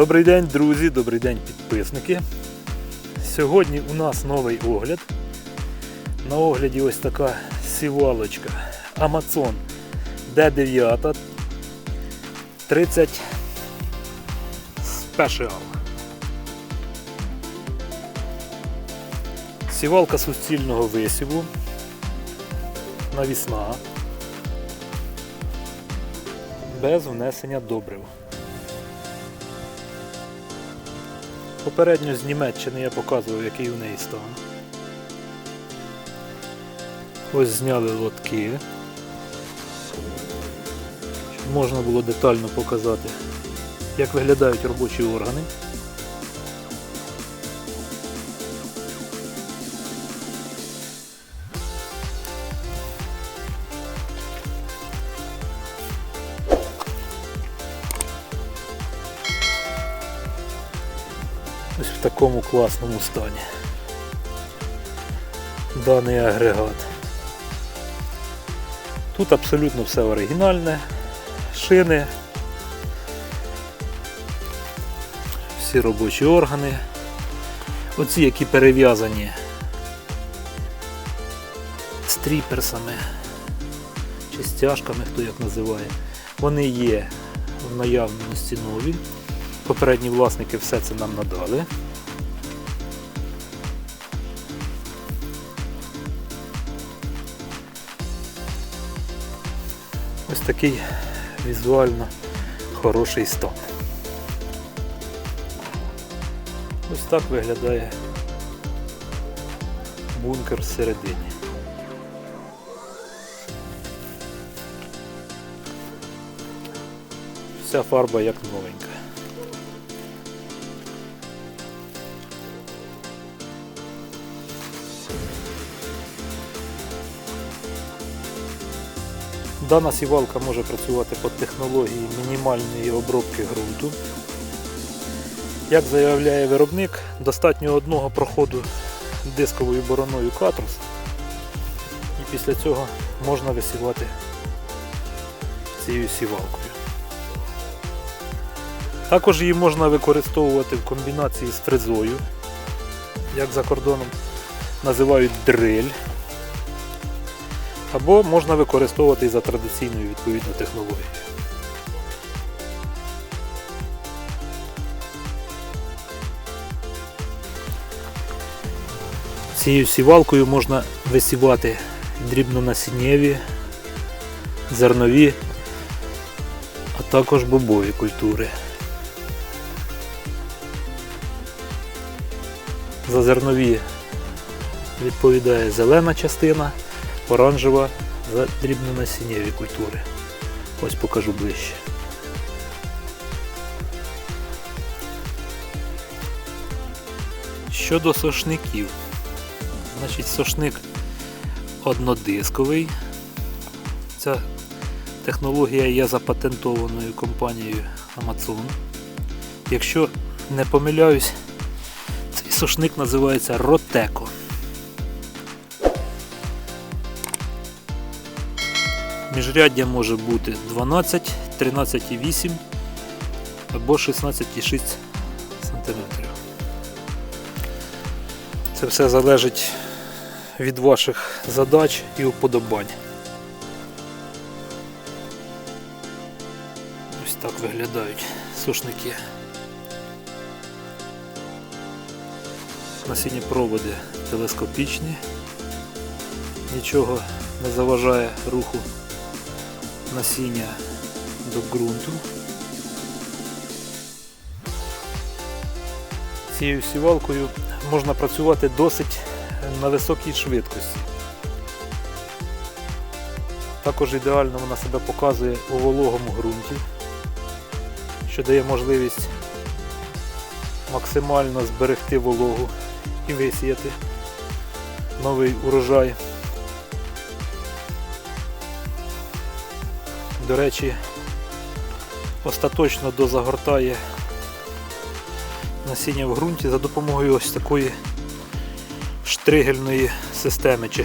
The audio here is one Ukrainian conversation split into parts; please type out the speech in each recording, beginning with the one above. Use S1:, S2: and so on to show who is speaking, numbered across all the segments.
S1: Добрий день, друзі, добрий день, підписники. Сьогодні у нас новий огляд. На огляді ось така сівалочка Amazon D9 30 Special. Сівалка суцільного висіву. Навісна. Без внесення добрив. Попередньо з Німеччини я показував, який у неї стан. Ось зняли лотки. Щоб можна було детально показати, як виглядають робочі органи. Ось в такому класному стані. Даний агрегат. Тут абсолютно все оригінальне, шини, всі робочі органи. Оці, які перев'язані стріперсами чи стяжками, хто як називає, вони є в наявності нові. Попередні власники все це нам надали. Ось такий візуально хороший стан. Ось так виглядає бункер всередині. Вся фарба як новенька. Дана сівалка може працювати по технології мінімальної обробки ґрунту. Як заявляє виробник, достатньо одного проходу дисковою бороною катрус і після цього можна висівати цією сівалкою. Також її можна використовувати в комбінації з фрезою, як за кордоном називають дриль. Або можна використовувати і за традиційною відповідно технологією. Цією сівалкою можна висівати дрібнонасіннєві, зернові, а також бобові культури. За зернові відповідає зелена частина оранжева за дрібнонасіннєві культури. Ось покажу ближче. Щодо сошників, значить сошник однодисковий. Ця технологія є запатентованою компанією Amazon. Якщо не помиляюсь, цей сошник називається Roteco. Міжряддя може бути 12, 13,8 або 16,6 см. Це все залежить від ваших задач і уподобань. Ось так виглядають сушники. Насінні проводи телескопічні, нічого не заважає руху насіння до ґрунту. Цією сівалкою можна працювати досить на високій швидкості. Також ідеально вона себе показує у вологому ґрунті, що дає можливість максимально зберегти вологу і висіяти новий урожай. до речі, остаточно дозагортає насіння в ґрунті за допомогою ось такої штригельної системи. Чи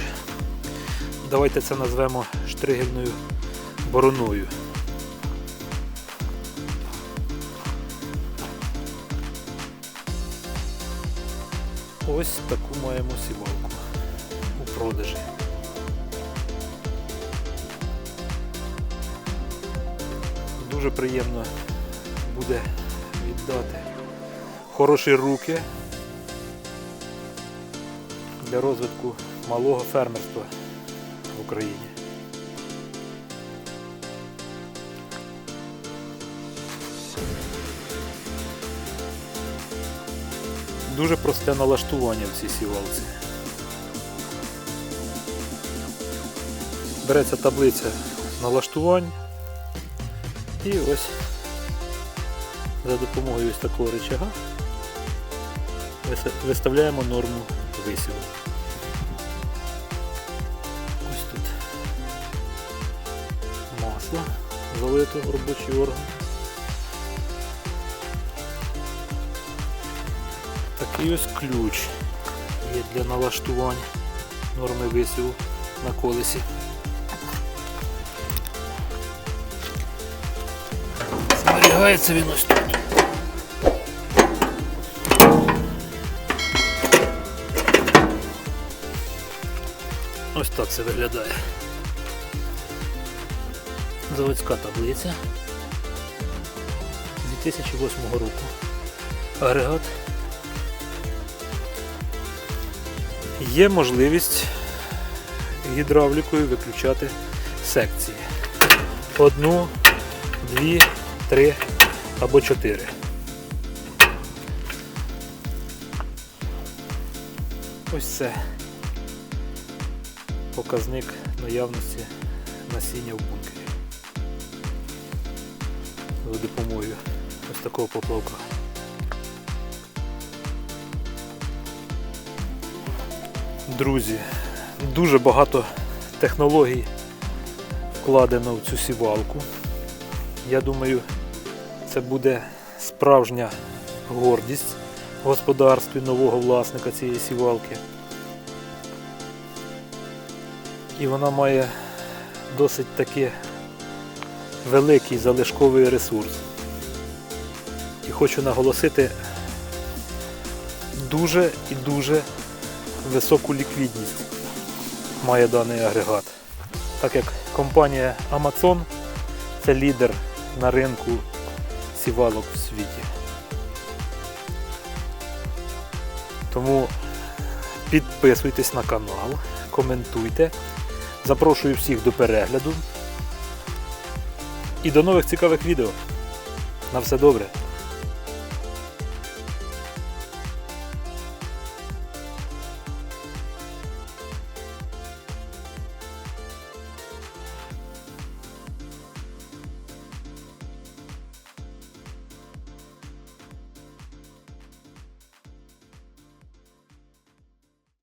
S1: Давайте це назвемо штригельною бороною. Ось таку маємо сівалку у продажі. Дуже приємно буде віддати хороші руки для розвитку малого фермерства в Україні. Дуже просте налаштування в цій сівалці. Береться таблиця налаштувань і ось за допомогою ось такого рычага вис- виставляємо норму висіву. Ось тут масло залито в робочий орган. Такий ось ключ є для налаштувань норми висіву на колесі. Зберігається він ось тут. Ось так це виглядає. Заводська таблиця 2008 року. Агрегат. Є можливість гідравлікою виключати секції. Одну, дві, три або чотири. Ось це показник наявності насіння в бункері. За допомогою ось такого поплавка. Друзі, дуже багато технологій вкладено в цю сівалку. Я думаю, це буде справжня гордість в господарстві нового власника цієї сівалки. І вона має досить таки великий залишковий ресурс. І хочу наголосити дуже і дуже високу ліквідність має даний агрегат. Так як компанія Amazon це лідер на ринку сівалок в світі. Тому підписуйтесь на канал, коментуйте. Запрошую всіх до перегляду. І до нових цікавих відео. На все добре.